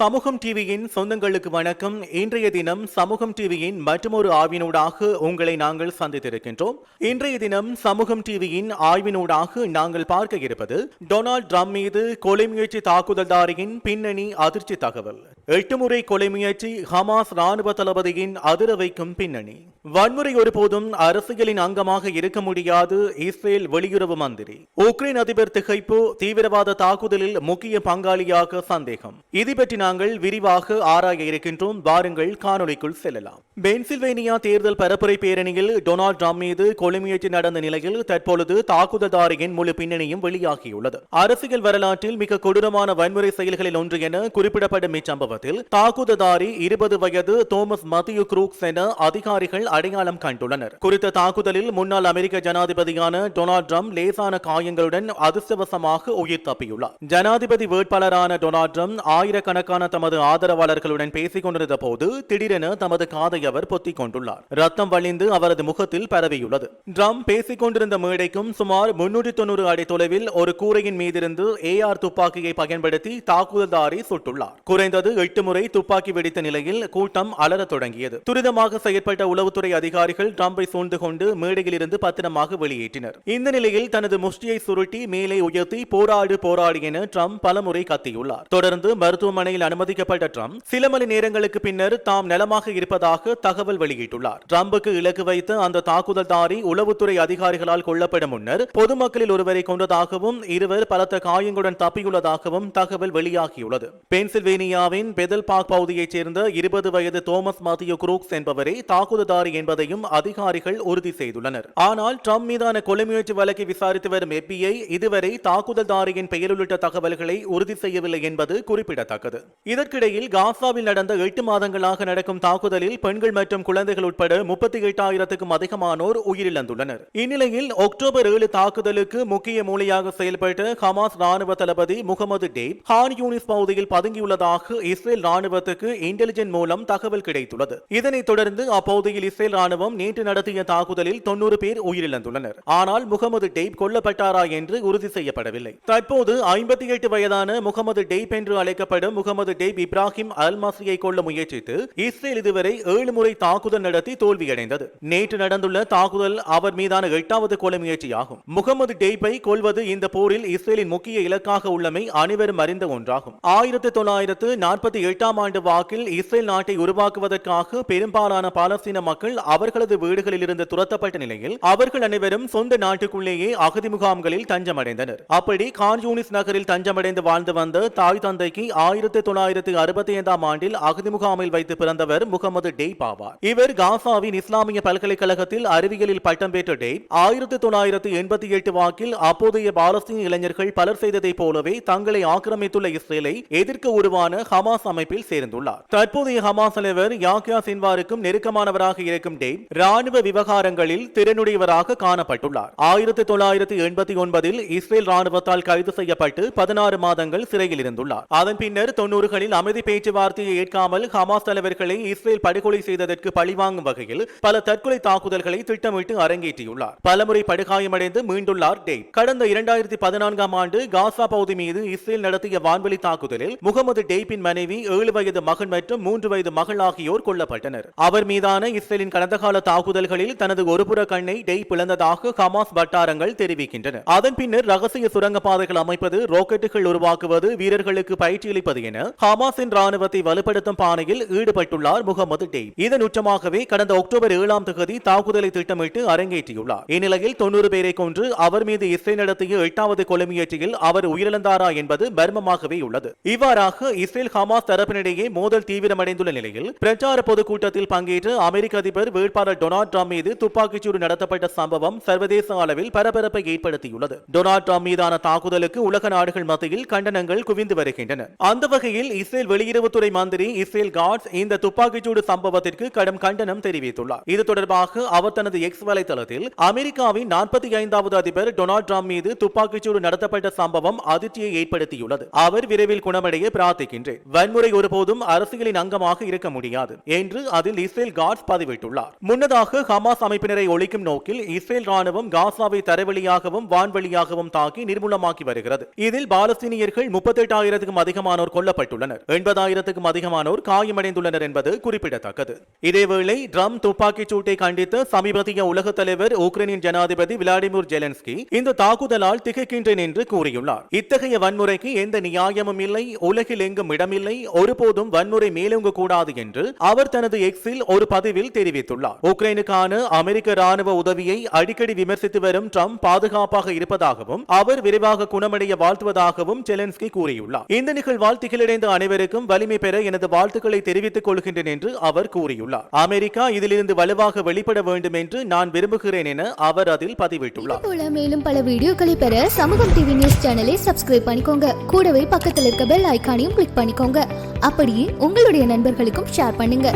சமூகம் டிவியின் சொந்தங்களுக்கு வணக்கம். இன்றைய தினம் சமூகம் டிவியின் மற்றொரு ஆய்வினூடாக உங்களை நாங்கள் சந்தித்திருக்கின்றோம். இன்றைய தினம் சமூகம் டிவியின் ஆய்வினூடாக நாங்கள் பார்க்க இருப்பது டொனால்ட் ட்ரம்ப் மீது கொலை முயற்சி தாக்குதல்தாரியின் பின்னணி அதிர்ச்சி தகவல். எட்டு முறை கொலை முயற்சி ஹமாஸ் ராணுவ தளபதியின் அதிர வைக்கும் பின்னணி. வன்முறை ஒருபோதும் அரசியலின் அங்கமாக இருக்க முடியாது இஸ்ரேல் வெளியுறவு மந்திரி. உக்ரைன் அதிபர் திகைப்பு தீவிரவாத தாக்குதலில் முக்கிய பங்காளியாக சந்தேகம். இது பற்றி நாங்கள் விரிவாக ஆராய இருக்கின்றோம். வாருங்கள் காணொளிக்குள் செல்லலாம். பென்சில்வேனியா தேர்தல் பரப்புரை பேரணியில் டொனால்ட் ட்ரம்ப் மீது கொலை நடந்த நிலையில் தற்பொழுது தாக்குதல்தாரியின் முழு பின்னணியும் வெளியாகியுள்ளது. அரசியல் வரலாற்றில் மிக கொடூரமான வன்முறை செயல்களில் ஒன்று என குறிப்பிடப்படும் இச்சம்பவத்தில் தாக்குதல்தாரி இருபது வயது தோமஸ் மத்தியு குரூக்ஸ் என அதிகாரிகள் அடையாளம் கண்டுள்ளனர். குறித்த தாக்குதலில் முன்னாள் அமெரிக்க ஜனாதிபதியான டொனால்ட் ட்ரம்ப் லேசான காயங்களுடன் அதிர்ஷ்டவசமாக உயிர் தப்பியுள்ளார். ஜனாதிபதி வேட்பாளரான டொனால்ட் ட்ரம்ப் ஆயிரக்கணக்கான தமது ஆதரவாளர்களுடன் பேசிக் கொண்டிருந்த போது திடீரென தமது காதை அவர் பொத்திக் கொண்டுள்ளார். ரத்தம் வழிந்து அவரது முகத்தில் பரவியுள்ளது. ட்ரம்ப் பேசிக் கொண்டிருந்த மேடைக்கும் சுமார் முன்னூற்றி தொண்ணூறு அடி தொலைவில் ஒரு கூரையின் மீதிருந்து ஏஆர் துப்பாக்கியை பயன்படுத்தி தாக்குதல்தாரி சுட்டுள்ளார். குறைந்தது எட்டு முறை துப்பாக்கி வெடித்த நிலையில் கூட்டம் அலறத் தொடங்கியது. துரிதமாக செயற்பட்ட உளவுத்துறை காவல்துறை அதிகாரிகள் டிரம்பை சூழ்ந்து கொண்டு மேடையிலிருந்து பத்திரமாக வெளியேற்றினர். இந்த நிலையில் தனது முஷ்டியை சுருட்டி மேலே உயர்த்தி போராடு போராடு என டிரம்ப் பலமுறை கத்தியுள்ளார். தொடர்ந்து மருத்துவமனையில் அனுமதிக்கப்பட்ட டிரம்ப் சில மணி நேரங்களுக்கு பின்னர் தாம் நலமாக இருப்பதாக தகவல் வெளியிட்டுள்ளார். டிரம்புக்கு இலக்கு வைத்த அந்த தாக்குதல்தாரி உளவுத்துறை அதிகாரிகளால் கொல்லப்படும் முன்னர் பொதுமக்களில் ஒருவரை கொண்டதாகவும் இருவர் பலத்த காயங்களுடன் தப்பியுள்ளதாகவும் தகவல் வெளியாகியுள்ளது. பென்சில்வேனியாவின் பெதல்பாக் பகுதியைச் சேர்ந்த இருபது வயது தோமஸ் மாத்தியோ குரூக்ஸ் என்பவரை தாக்குதல்தாரி என்பதையும் அதிகாரிகள் உறுதி செய்துள்ளனர். ஆனால் ட்ரம்ப் மீதான கொலை முயற்சி வழக்கை விசாரித்து வரும் எப்பிஐ இதுவரை தாக்குதல்தாரியின் பெயர் உள்ளிட்ட தகவல்களை உறுதி செய்யவில்லை என்பது குறிப்பிடத்தக்கது. இதற்கிடையில் காசாவில் நடந்த எட்டு மாதங்களாக நடக்கும் தாக்குதலில் பெண்கள் மற்றும் குழந்தைகள் உட்பட முப்பத்தி எட்டாயிரத்துக்கும் அதிகமானோர் உயிரிழந்துள்ளனர். இந்நிலையில் அக்டோபர் ஏழு தாக்குதலுக்கு முக்கிய மூலையாக செயல்பட்ட ஹமாஸ் ராணுவ தளபதி முகமது டேப் ஹான் யூனிஸ் பகுதியில் பதுங்கியுள்ளதாக இஸ்ரேல் ராணுவத்துக்கு இன்டெலிஜென்ட் மூலம் தகவல் கிடைத்துள்ளது. இதனைத் தொடர்ந்து அப்பகுதியில் இஸ்ரேல் ராணுவம் நேற்று நடத்திய தாக்குதலில் தொன்னூறு பேர் உயிரிழந்துள்ளனர். ஆனால் முகமது டெய்ப் கொல்லப்பட்டாரா என்று உறுதி செய்யப்படவில்லை. தற்போது ஐம்பத்தி எட்டு வயதான முகமது டெய்ப் என்று அழைக்கப்படும் முகமது டெய்ப் இப்ராஹிம் அல் மஸ்ரியை கொல்ல முயற்சித்து இஸ்ரேல் இதுவரை ஏழு முறை தாக்குதல் நடத்தி தோல்வியடைந்தது. நேற்று நடந்துள்ள தாக்குதல் அவர் மீதான எட்டாவது கொலை முயற்சியாகும். முகமது டெய்ப்பை கொள்வது இந்த போரில் இஸ்ரேலின் முக்கிய இலக்காக உள்ளமை அனைவரும் அறிந்த ஒன்றாகும். ஆயிரத்தி தொள்ளாயிரத்து நாற்பத்தி எட்டாம் ஆண்டு வாக்கில் இஸ்ரேல் நாட்டை உருவாக்குவதற்காக பெரும்பாலான பாலஸ்தீன மக்கள் அவர்களது வீடுகளில் இருந்து துரத்தப்பட்ட நிலையில் அவர்கள் அனைவரும் சொந்த நாட்டுக்குள்ளேயே அகதி முகாம்களில் தஞ்சமடைந்தனர். அப்படி கான்யூனிஸ் நகரில் தஞ்சமடைந்து வாழ்ந்து வந்த தாய் தந்தைக்கு ஆயிரத்தி தொள்ளாயிரத்தி அறுபத்தி ஐந்தாம் ஆண்டில் அகதி முகாமில் வைத்து பிறந்தவர் முகமது டெய்ப் ஆவார் இவர் காசாவின் இஸ்லாமிய பல்கலைக்கழகத்தில் அறிவியலில் பட்டம் பெற்ற டெய்ப் ஆயிரத்தி தொள்ளாயிரத்தி எண்பத்தி எட்டு வாக்கில் அப்போதைய பாலஸ்தீன இளைஞர்கள் பலர் செய்ததைப் போலவே தங்களை ஆக்கிரமித்துள்ள இஸ்ரேலை எதிர்க்க உருவான ஹமாஸ் அமைப்பில் சேர்ந்துள்ளார். தற்போதைய ஹமாஸ் தலைவர் யாக்யா சின்வாருக்கும் நெருக்கமானவராக இருக்க இருக்கும் டேவ் ராணுவ விவகாரங்களில் திறனுடையவராக காணப்பட்டுள்ளார். ஆயிரத்தி தொள்ளாயிரத்தி எண்பத்தி ஒன்பதில் இஸ்ரேல் ராணுவத்தால் கைது செய்யப்பட்டு பதினாறு மாதங்கள் சிறையில் இருந்துள்ளார். அதன் பின்னர் தொன்னூறுகளில் அமைதி பேச்சுவார்த்தையை ஏற்காமல் ஹமாஸ் தலைவர்களை இஸ்ரேல் படுகொலை செய்ததற்கு பழிவாங்கும் வகையில் பல தற்கொலை தாக்குதல்களை திட்டமிட்டு அரங்கேற்றியுள்ளார். பலமுறை படுகாயமடைந்து மீண்டுள்ளார் டேவ் கடந்த இரண்டாயிரத்தி பதினான்காம் ஆண்டு காசா பகுதி மீது இஸ்ரேல் நடத்திய வான்வெளி தாக்குதலில் முகமது டேப்பின் மனைவி ஏழு வயது மகன் மற்றும் மூன்று வயது மகள் ஆகியோர் கொல்லப்பட்டனர். அவர் மீதான இஸ்ரேலின் கடந்த கால தாக்குதல்களில் தனது ஒருபுற கண்ணை டெய் பிளந்ததாக ஹமாஸ் வட்டாரங்கள் தெரிவிக்கின்றன. அதன் பின்னர் ரகசிய சுரங்கப்பாதைகள் அமைப்பது ராக்கெட்டுகள் உருவாக்குவது வீரர்களுக்கு பயிற்சியளிப்பது என ஹமாஸின் ராணுவத்தை வலுப்படுத்தும் பானையில் ஈடுபட்டுள்ளார் முகமது டெய். இதன் உச்சமாகவே கடந்த அக்டோபர் ஏழாம் தேதி தாக்குதலை திட்டமிட்டு அரங்கேற்றியுள்ளார். இந்நிலையில் தொன்னூறு பேரை கொன்று அவர் மீது இஸ்ரேல் நடத்திய எட்டாவது கொலை முயற்சியில் அவர் உயிரிழந்தாரா என்பது மர்மமாகவே உள்ளது. இவ்வாறாக இஸ்ரேல் ஹமாஸ் தரப்பினிடையே மோதல் தீவிரமடைந்துள்ள நிலையில் பிரச்சார பொதுக்கூட்டத்தில் பங்கேற்ற அமெரிக்க அதிபர் வேட்பாளர் டொனால்ட் ட்ரம்ப் மீது துப்பாக்கிச்சூடு நடத்தப்பட்ட சம்பவம் சர்வதேச அளவில் பரபரப்பை ஏற்படுத்தியுள்ளது. டொனால்ட் ட்ரம்ப் மீதான தாக்குதலுக்கு உலக நாடுகள் மத்தியில் கண்டனங்கள் குவிந்து வருகின்றன. அந்த வகையில் இஸ்ரேல் வெளியுறவுத்துறை மந்திரி இஸ்ரேல் காட்ஸ் இந்த துப்பாக்கிச்சூடு சம்பவத்திற்கு கடும் கண்டனம் தெரிவித்துள்ளார். இது தொடர்பாக அவர் தனது எக்ஸ் வலைதளத்தில் அமெரிக்காவின் நாற்பத்தி ஐந்தாவது அதிபர் டொனால்ட் ட்ரம்ப் மீது துப்பாக்கிச்சூடு நடத்தப்பட்ட சம்பவம் அதிர்ச்சியை ஏற்படுத்தியுள்ளது. அவர் விரைவில் குணமடைய பிரார்த்திக்கின்றேன். வன்முறை ஒருபோதும் அரசியலின் அங்கமாக இருக்க முடியாது. என்று அதில் இஸ்ரேல் காட்ஸ் பதிவிட்டுள்ளார் முன்னதாக ஹமாஸ் அமைப்பினரை ஒழிக்கும் நோக்கில் இஸ்ரேல் ராணுவம் காசாவை தரைவழியாகவும் வான்வழியாகவும் தாக்கி நிர்மூலமாக்கி வருகிறது. இதில் பாலஸ்தீனியர்கள் முப்பத்தெட்டாயிரத்துக்கும் அதிகமானோர் கொல்லப்பட்டுள்ளனர். எண்பதாயிரத்துக்கும் அதிகமானோர் காயமடைந்துள்ளனர் என்பது குறிப்பிடத்தக்கது. இதேவேளை ட்ரம் துப்பாக்கிச் சூட்டை கண்டித்து சமீபத்திய உலகத் தலைவர் உக்ரைனின் ஜனாதிபதி விளாடிமிர் ஜெலன்ஸ்கி இந்த தாக்குதலால் திகைக்கின்றேன் என்று கூறியுள்ளார். இத்தகைய வன்முறைக்கு எந்த நியாயமும் இல்லை உலகில் எங்கும் இடமில்லை ஒருபோதும் வன்முறை மேலோங்க கூடாது என்று அவர் தனது எக்ஸில் ஒரு பதிவில் தெரிவித்துள்ளார். உக்ரைனுக்கான அமெரிக்க ராணுவ உதவியை அடிக்கடி விமர்சித்து வரும் ட்ரம்ப் பாதுகாப்பாக இருப்பதாகவும் அவர் விரைவாக குணமடைய வாழ்த்துவதாகவும் ஜெலன்ஸ்கி கூறியுள்ளார். இந்த நிகழ்வால் திகிலடைந்த அனைவருக்கும் வலிமை பெற எனது வாழ்த்துக்களை தெரிவித்துக் கொள்கின்றேன் என்று அவர் கூறியுள்ளார். அமெரிக்கா இதிலிருந்து வலுவாக வெளிப்பட வேண்டும் என்று நான் விரும்புகிறேன் என அவர் அதில் பதிவிட்டுள்ளார். போல மேலும் பல வீடியோக்களை பெற சமூகம் டிவி நியூஸ் சேனலை சப்ஸ்கிரைப் பண்ணிக்கோங்க. கூடவே பக்கத்தில் இருக்க பெல் ஐக்கானையும் கிளிக் பண்ணிக்கோங்க. அப்படியே உங்களுடைய நண்பர்களுக்கும் ஷேர் பண்ணுங்க.